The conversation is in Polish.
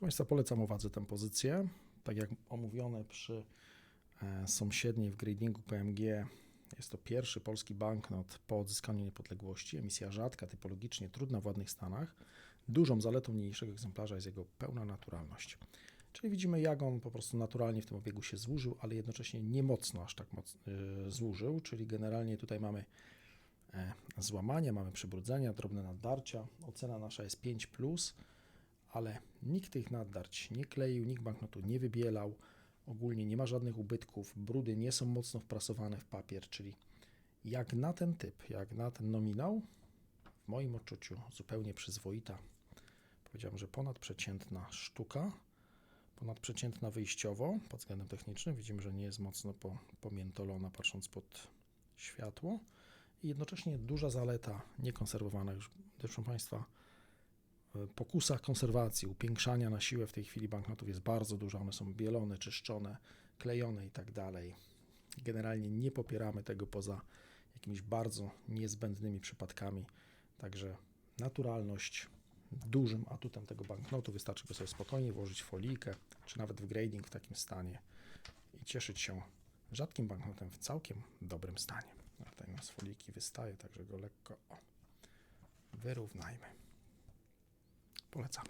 Proszę Państwa, polecam uwadze tę pozycję. Tak jak omówione przy e, sąsiedniej w gradingu PMG, jest to pierwszy polski banknot po odzyskaniu niepodległości. Emisja rzadka, typologicznie trudna w ładnych stanach. Dużą zaletą niniejszego egzemplarza jest jego pełna naturalność. Czyli widzimy, jak on po prostu naturalnie w tym obiegu się złużył, ale jednocześnie nie mocno aż tak mocno yy, złużył. Czyli generalnie tutaj mamy e, złamania, mamy przybrudzenia, drobne naddarcia. Ocena nasza jest 5, ale nikt tych naddarć nie kleił, nikt banknotu nie wybielał. Ogólnie nie ma żadnych ubytków, brudy nie są mocno wprasowane w papier, czyli jak na ten typ, jak na ten nominał, w moim odczuciu zupełnie przyzwoita. Powiedziałbym, że ponadprzeciętna sztuka, ponadprzeciętna wyjściowo pod względem technicznym. Widzimy, że nie jest mocno po, pomiętolona patrząc pod światło. I jednocześnie duża zaleta niekonserwowana już, proszę Państwa, w pokusach konserwacji, upiększania na siłę w tej chwili banknotów jest bardzo dużo. One są bielone, czyszczone, klejone i tak dalej. Generalnie nie popieramy tego poza jakimiś bardzo niezbędnymi przypadkami. Także naturalność dużym atutem tego banknotu. Wystarczy go sobie spokojnie włożyć w folijkę, czy nawet w grading w takim stanie i cieszyć się rzadkim banknotem w całkiem dobrym stanie. A tutaj nas foliki wystaje, także go lekko wyrównajmy. 拨我一张